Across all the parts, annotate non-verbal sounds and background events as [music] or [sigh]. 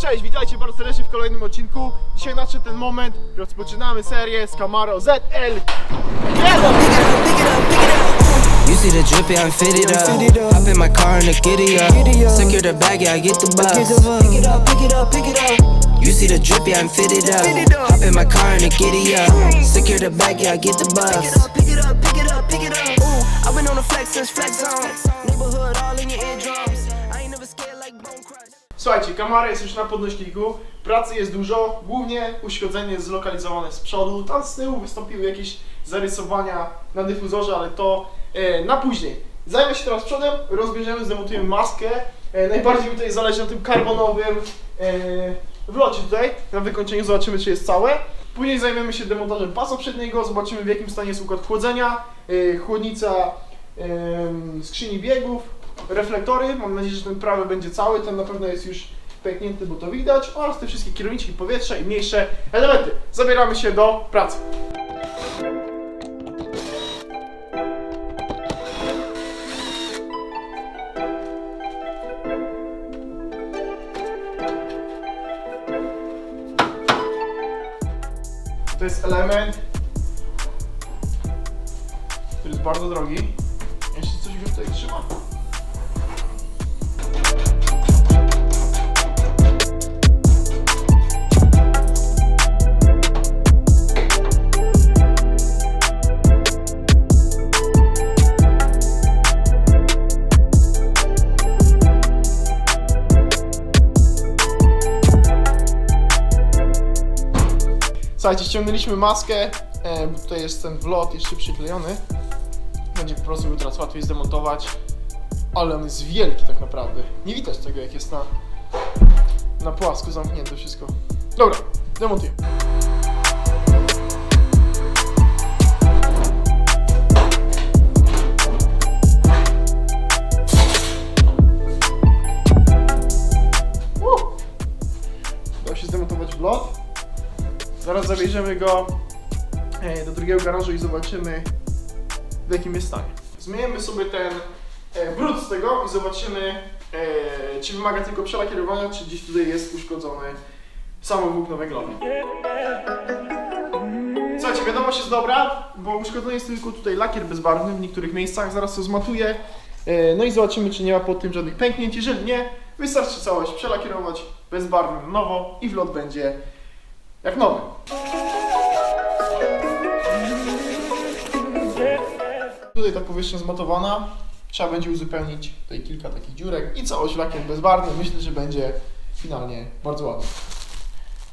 Cześć, witajcie bardzo serdecznie w kolejnym odcinku. Dzisiaj nadszedł ten moment, rozpoczynamy serię z Camaro ZL. You see the drip, yeah, I'm fitted up. Hop in my car and the giddy up. Secure the bag, yeah, I get the bus. Pick it up, pick it up, pick it up. You see the drip, yeah, I'm fitted up. Hop in my car and the giddy up. Secure the bag, yeah, I get the bus. Pick it up, pick it up, pick it up. Ooh, I've been on the flex since flex zone. Neighborhood all in your eardrums. Słuchajcie, Camaro jest już na podnośniku, pracy jest dużo, głównie uszkodzenie jest zlokalizowane z przodu, tam z tyłu wystąpiły jakieś zarysowania na dyfuzorze, ale to e, na później. Zajmę się teraz przodem, rozbierzemy, zdemontujemy maskę. E, najbardziej mi tutaj zależy na tym karbonowym e, wlocie tutaj, na wykończeniu zobaczymy czy jest całe. Później zajmiemy się demontażem pasa przedniego, zobaczymy w jakim stanie jest układ chłodzenia, e, chłodnica em, skrzyni biegów, reflektory, mam nadzieję, że ten prawy będzie cały, ten na pewno jest już pęknięty, bo to widać, oraz te wszystkie kierowniczki powietrza i mniejsze elementy. Zabieramy się do pracy. To jest element, który jest bardzo drogi. Jeszcze coś go tutaj trzyma. Słuchajcie, ściągnęliśmy maskę, bo tutaj jest ten wlot jeszcze przyklejony. Będzie po prostu teraz łatwiej zdemontować. Ale on jest wielki tak naprawdę. Nie widać tego jak jest na, na płasko zamknięte wszystko. Dobra, demontujemy. Zabierzemy go e, do drugiego garażu i zobaczymy w jakim jest stanie. Zmienimy sobie ten e, brud z tego i zobaczymy e, czy wymaga tylko przelakierowania, czy gdzieś tutaj jest uszkodzony samo włókno węglowe. Słuchajcie, wiadomość jest dobra, bo uszkodzony jest tylko tutaj lakier bezbarwny w niektórych miejscach, zaraz to zmatuję. No i zobaczymy, czy nie ma pod tym żadnych pęknięć. Jeżeli nie, wystarczy całość przelakierować bezbarwnym nowo i wlot będzie jak nowy. Tutaj ta powierzchnia zmatowana. Trzeba będzie uzupełnić tutaj kilka takich dziurek i całość lakiem bezbarwnym. Myślę, że będzie finalnie bardzo ładnie.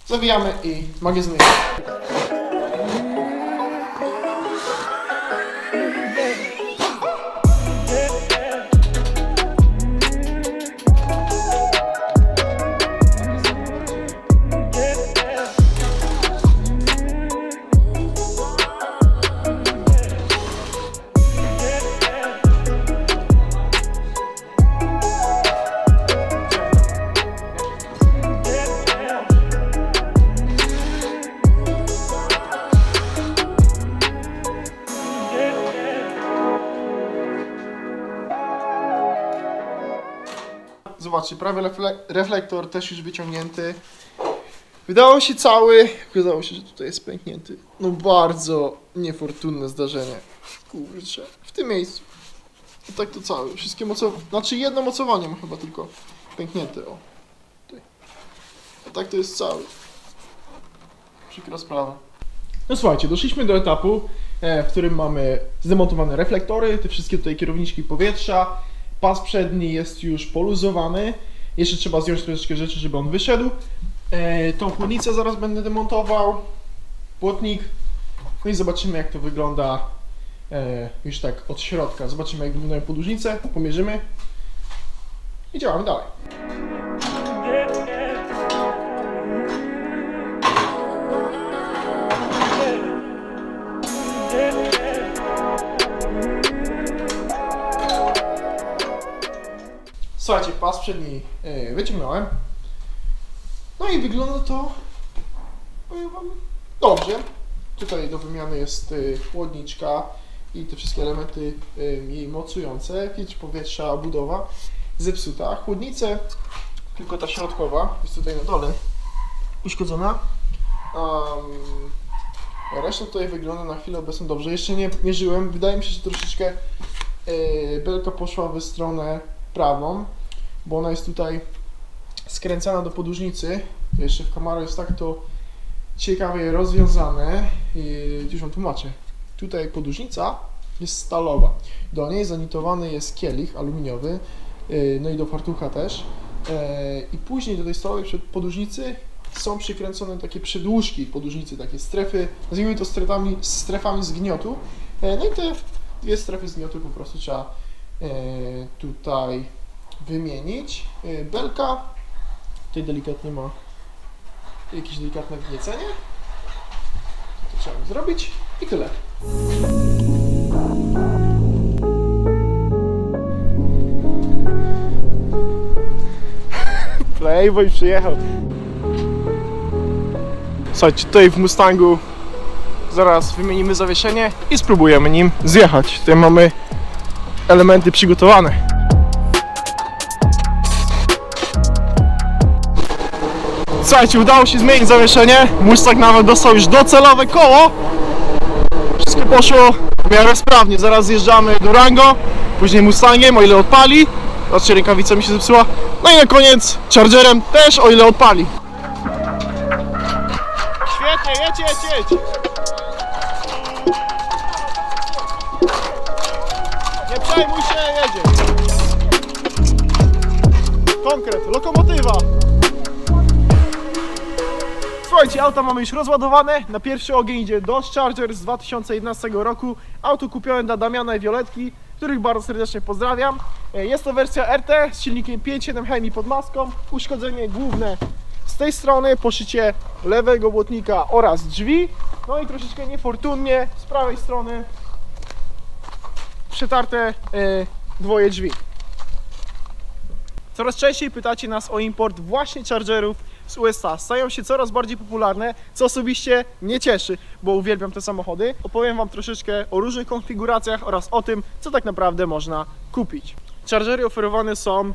Zawijamy i magazynujemy. Zobaczcie, prawy refle- reflektor też już wyciągnięty. Wydawał się cały, okazało się, że tutaj jest pęknięty. No bardzo niefortunne zdarzenie. Kurczę, w tym miejscu. I tak to cały, wszystkie mocowania, znaczy jedno mocowanie ma chyba tylko pęknięte, o. Tutaj. A tak to jest cały. Przykra sprawa. No słuchajcie, doszliśmy do etapu, e, w którym mamy zdemontowane reflektory, te wszystkie tutaj kierowniczki powietrza, pas przedni jest już poluzowany, jeszcze trzeba zdjąć troszeczkę rzeczy, żeby on wyszedł. E, tą chłodnicę zaraz będę demontował, płotnik, no i zobaczymy jak to wygląda e, już tak od środka. Zobaczymy jak wyglądają podłużnice, pomierzymy i działamy dalej. Słuchajcie, pas przedni e, wyciągnąłem. No i wygląda to powiem wam dobrze. Tutaj do wymiany jest e, chłodniczka i te wszystkie elementy e, jej mocujące, filtr powietrza, budowa zepsuta. Chłodnicę tylko ta środkowa jest tutaj na dole uszkodzona. Um, reszta tutaj wygląda na chwilę obecną dobrze. Jeszcze nie mierzyłem. Wydaje mi się, że troszeczkę yy, belka poszła w stronę prawą, bo ona jest tutaj skręcana do podłużnicy. Jeszcze w Camaro jest tak to ciekawie rozwiązane. Gdzieś wam tłumaczę. Tutaj podłużnica jest stalowa. Do niej zanitowany jest kielich aluminiowy, yy, no i do fartucha też. Yy, I później do tej stalowej podłużnicy są przykręcone takie przedłużki podłużnicy, takie strefy, nazwijmy to strefami, strefami zgniotu. E, No i te dwie strefy zgniotu po prostu trzeba e, tutaj wymienić. E, Belka tutaj delikatnie ma jakieś delikatne wgniecenie. To trzeba zrobić i tyle. [laughs] Playboy przyjechał. Słuchajcie, tutaj w Mustangu zaraz wymienimy zawieszenie i spróbujemy nim zjechać. Tutaj mamy elementy przygotowane. Słuchajcie, udało się zmienić zawieszenie. Mustang nawet dostał już docelowe koło. Wszystko poszło w miarę sprawnie. Zaraz zjeżdżamy do Rango, później Mustangiem, o ile odpali. Zobaczcie, rękawica mi się zepsuła. No i na koniec Chargerem też, o ile odpali. Świetnie, jedź, jedź, jedź. Przejmuj się, jedzie. Konkret, lokomotywa. Słuchajcie, auta mamy już rozładowane. Na pierwszy ogień idzie Dodge Charger z 2011 roku. Auto kupione dla Damiana i Violetki, których bardzo serdecznie pozdrawiam. E, Jest to wersja RT z silnikiem 5.7 Hemi pod maską. Uszkodzenie główne z tej strony, poszycie lewego błotnika oraz drzwi. No i troszeczkę niefortunnie z prawej strony przetarte e, dwoje drzwi. Coraz częściej pytacie nas o import właśnie Chargerów z USA. Stają się coraz bardziej popularne, co osobiście mnie cieszy, bo uwielbiam te samochody. Opowiem Wam troszeczkę o różnych konfiguracjach oraz o tym, co tak naprawdę można kupić. Chargery oferowane są e,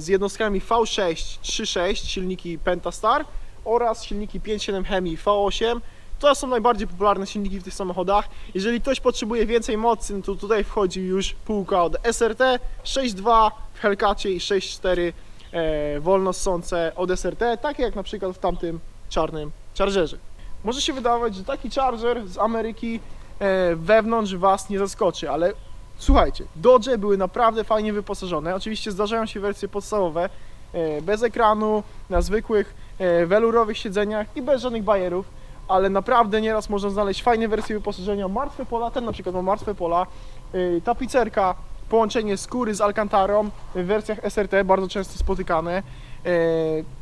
z jednostkami V6, 3.6, silniki Pentastar oraz silniki 5.7 Hemi V8. To są najbardziej popularne silniki w tych samochodach. Jeżeli ktoś potrzebuje więcej mocy, no to tutaj wchodzi już półka od SRT 6.2 w Hellcacie i 6.4 e, wolno ssące od SRT, takie jak na przykład w tamtym czarnym Chargerze. Może się wydawać, że taki Charger z Ameryki e, wewnątrz Was nie zaskoczy, ale słuchajcie, Dodge były naprawdę fajnie wyposażone. Oczywiście zdarzają się wersje podstawowe, e, bez ekranu, na zwykłych e, welurowych siedzeniach i bez żadnych bajerów, ale naprawdę nieraz można znaleźć fajne wersje wyposażenia, martwe pola, ten na przykład ma martwe pola, e, tapicerka, połączenie skóry z Alcantarą w wersjach SRT, bardzo często spotykane. E,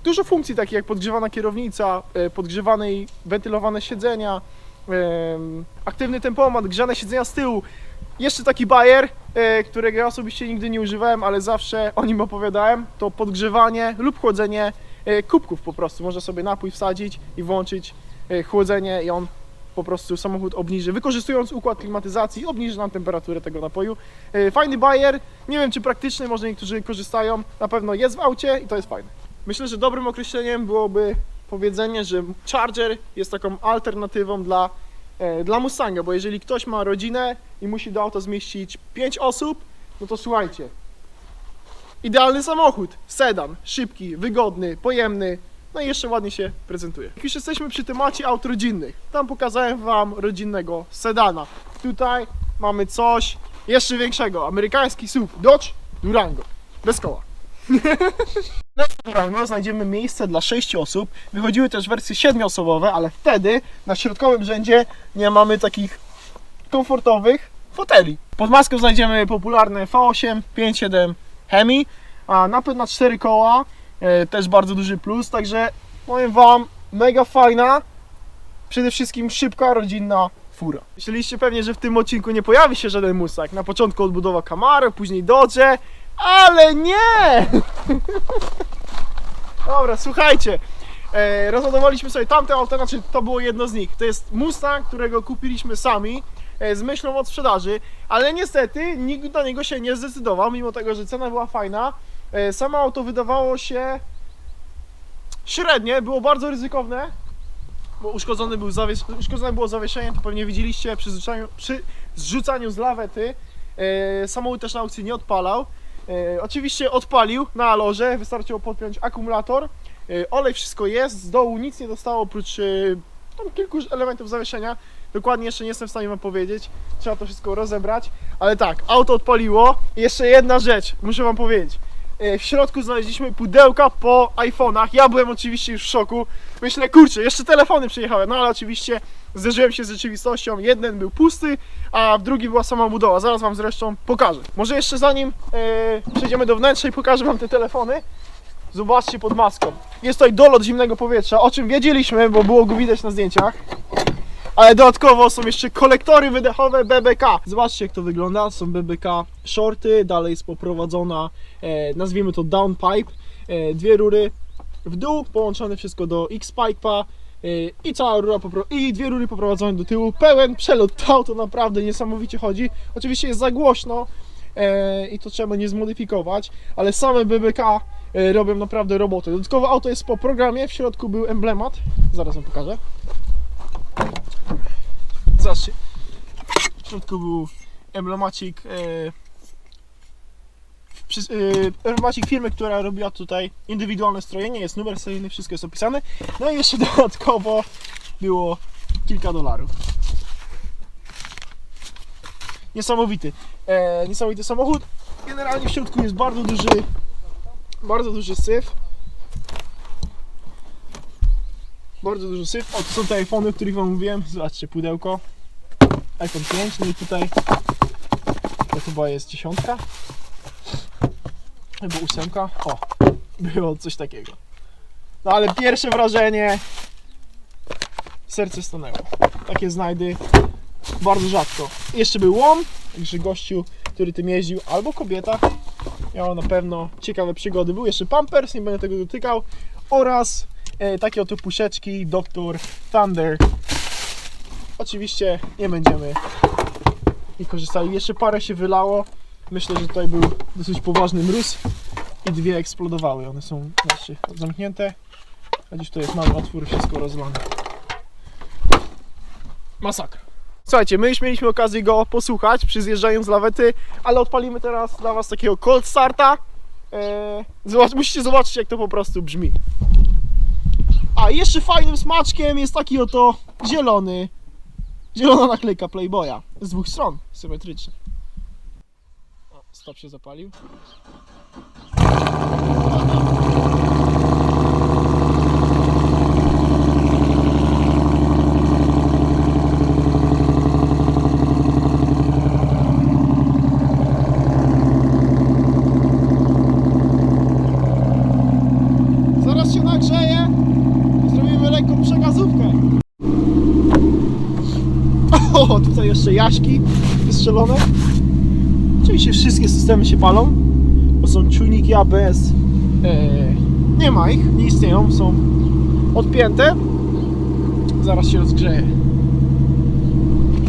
Dużo funkcji takich jak podgrzewana kierownica, e, podgrzewane i wentylowane siedzenia, aktywny tempomat, grzane siedzenia z tyłu. Jeszcze taki bajer, którego ja osobiście nigdy nie używałem, ale zawsze o nim opowiadałem, to podgrzewanie lub chłodzenie kubków po prostu. Można sobie napój wsadzić i włączyć chłodzenie i on po prostu samochód obniży, wykorzystując układ klimatyzacji, obniży nam temperaturę tego napoju. E, Fajny bajer, nie wiem czy praktyczny, może niektórzy korzystają, na pewno jest w aucie i to jest fajne. Myślę, że dobrym określeniem byłoby powiedzenie, że Charger jest taką alternatywą dla, e, dla Mustanga, bo jeżeli ktoś ma rodzinę i musi do auta zmieścić 5 osób, no to słuchajcie, idealny samochód, sedan, szybki, wygodny, pojemny, no i jeszcze ładnie się prezentuje. Jak już jesteśmy przy temacie aut rodzinnych, tam pokazałem Wam rodzinnego sedana. Tutaj mamy coś jeszcze większego, amerykański SUV Dodge Durango, bez koła. [laughs] Na Durango znajdziemy miejsce dla 6 osób. Wychodziły też wersje 7-osobowe, ale wtedy na środkowym rzędzie nie mamy takich komfortowych foteli. Pod maską znajdziemy popularne V8, 5.7 Hemi, a napęd na 4 koła, też bardzo duży plus, także powiem Wam, mega fajna, przede wszystkim szybka, rodzinna fura. Myśleliście pewnie, że w tym odcinku nie pojawi się żaden Mustang. Na początku odbudowa Camaro, później Dodge, ale nie! [laughs] Dobra, słuchajcie, e, rozładowaliśmy sobie tamte auto, znaczy to było jedno z nich. To jest Mustang, którego kupiliśmy sami e, z myślą o sprzedaży, ale niestety nikt na niego się nie zdecydował, mimo tego, że cena była fajna. E, samo auto wydawało się średnie, było bardzo ryzykowne, bo uszkodzony był zawies... uszkodzone było zawieszenie, to pewnie widzieliście przy zrzucaniu, przy zrzucaniu z lawety. E, samochód też na aukcji nie odpalał. E, oczywiście odpalił na alorze, wystarczyło podpiąć akumulator. Olej wszystko jest, z dołu nic nie dostało oprócz tam kilku elementów zawieszenia. Dokładnie jeszcze nie jestem w stanie wam powiedzieć. Trzeba to wszystko rozebrać. Ale tak, auto odpaliło. Jeszcze jedna rzecz, muszę wam powiedzieć. E, W środku znaleźliśmy pudełka po iPhone'ach. Ja byłem oczywiście już w szoku. Myślę, kurczę, jeszcze telefony przyjechały. No ale oczywiście zderzyłem się z rzeczywistością. Jeden był pusty, a w drugi była sama budowa. Zaraz wam zresztą pokażę. Może jeszcze zanim e, przejdziemy do wnętrza i pokażę wam te telefony. Zobaczcie pod maską. Jest tutaj dolot zimnego powietrza, o czym wiedzieliśmy, bo było go widać na zdjęciach. Ale dodatkowo są jeszcze kolektory wydechowe BBK. Zobaczcie jak to wygląda. Są BBK shorty, dalej jest poprowadzona, e, nazwijmy to downpipe. E, dwie rury w dół, połączone wszystko do X-pipe'a. e, I cała rura i dwie rury poprowadzone do tyłu. Pełen przelot. To auto naprawdę niesamowicie chodzi. Oczywiście jest za głośno e, i to trzeba nie zmodyfikować, ale same BBK e, robią naprawdę robotę. Dodatkowo auto jest po programie, w środku był emblemat. Zaraz wam pokażę. Zobaczcie. W środku był emblemacik e, emblemacik firmy, która robiła tutaj indywidualne strojenie, jest numer seryjny, wszystko jest opisane. No i jeszcze [laughs] dodatkowo było kilka dolarów. Niesamowity. E, niesamowity samochód. Generalnie w środku jest bardzo duży bardzo duży syf. Bardzo duży syf. O, to są te o których wam mówiłem. Zobaczcie, pudełko. iPhone 5, no i tutaj to chyba jest dziesiątka. Albo ósemka. O, było coś takiego. No ale pierwsze wrażenie serce stanęło. Takie znajdy bardzo rzadko. Jeszcze był łom, także gościu, który tym jeździł, albo kobieta, miała na pewno ciekawe przygody. Był jeszcze Pampers, nie będę tego dotykał, oraz takie oto puszeczki Dr. Thunder. Oczywiście nie będziemy ich korzystali. Jeszcze parę się wylało. Myślę, że tutaj był dosyć poważny mróz i dwie eksplodowały. One są znaczy, zamknięte. Dziś to jest mały otwór, wszystko rozlane. Masakra. Słuchajcie, my już mieliśmy okazję go posłuchać przy zjeżdżaniu z lawety, ale odpalimy teraz dla Was takiego cold starta. Eee, zobacz, musicie zobaczyć, jak to po prostu brzmi. Jeszcze fajnym smaczkiem jest taki oto zielony, zielona naklejka Playboya z dwóch stron, symetrycznie. O, stop się zapalił. Zaraz się nagrzeje i zrobimy lekką przekazówkę. O, tutaj jeszcze jaśki wystrzelone. Oczywiście wszystkie systemy się palą, bo są czujniki ABS. E, nie ma ich, nie istnieją, są odpięte. Zaraz się rozgrzeje.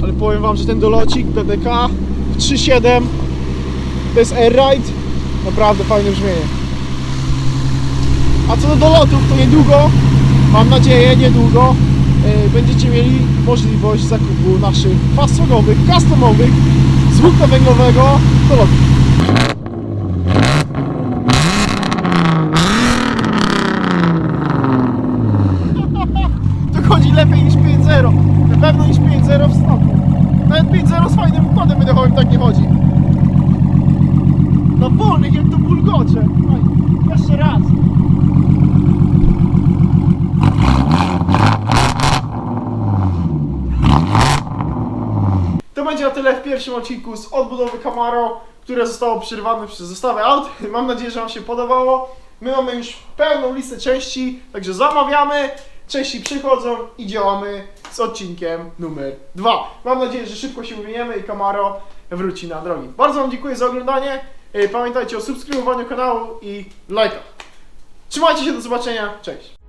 Ale powiem Wam, że ten dolocik BBK w 3.7 to jest Air-Ride. Naprawdę fajne brzmienie. A co do dolotów, to niedługo, mam nadzieję, niedługo będziecie mieli możliwość zakupu naszych fasonowych, customowych z włókna węglowego dolotów. To chodzi lepiej niż 5.0. Na pewno niż 5.0 w stoku. Nawet 5.0 z fajnym układem wydechowym tak nie chodzi. Na wolnych jak to bulgocze. Oj, jeszcze raz. To będzie na odcinku z odbudowy Camaro, które zostało przerwane przez zestawę aut. [laughs] Mam nadzieję, że Wam się podobało. My mamy już pełną listę części, także zamawiamy, części przychodzą i działamy z odcinkiem numer dwa. Mam nadzieję, że szybko się uwiniemy i Camaro wróci na drogi. Bardzo Wam dziękuję za oglądanie. E, Pamiętajcie o subskrybowaniu kanału i lajkach. Trzymajcie się, do zobaczenia. Cześć.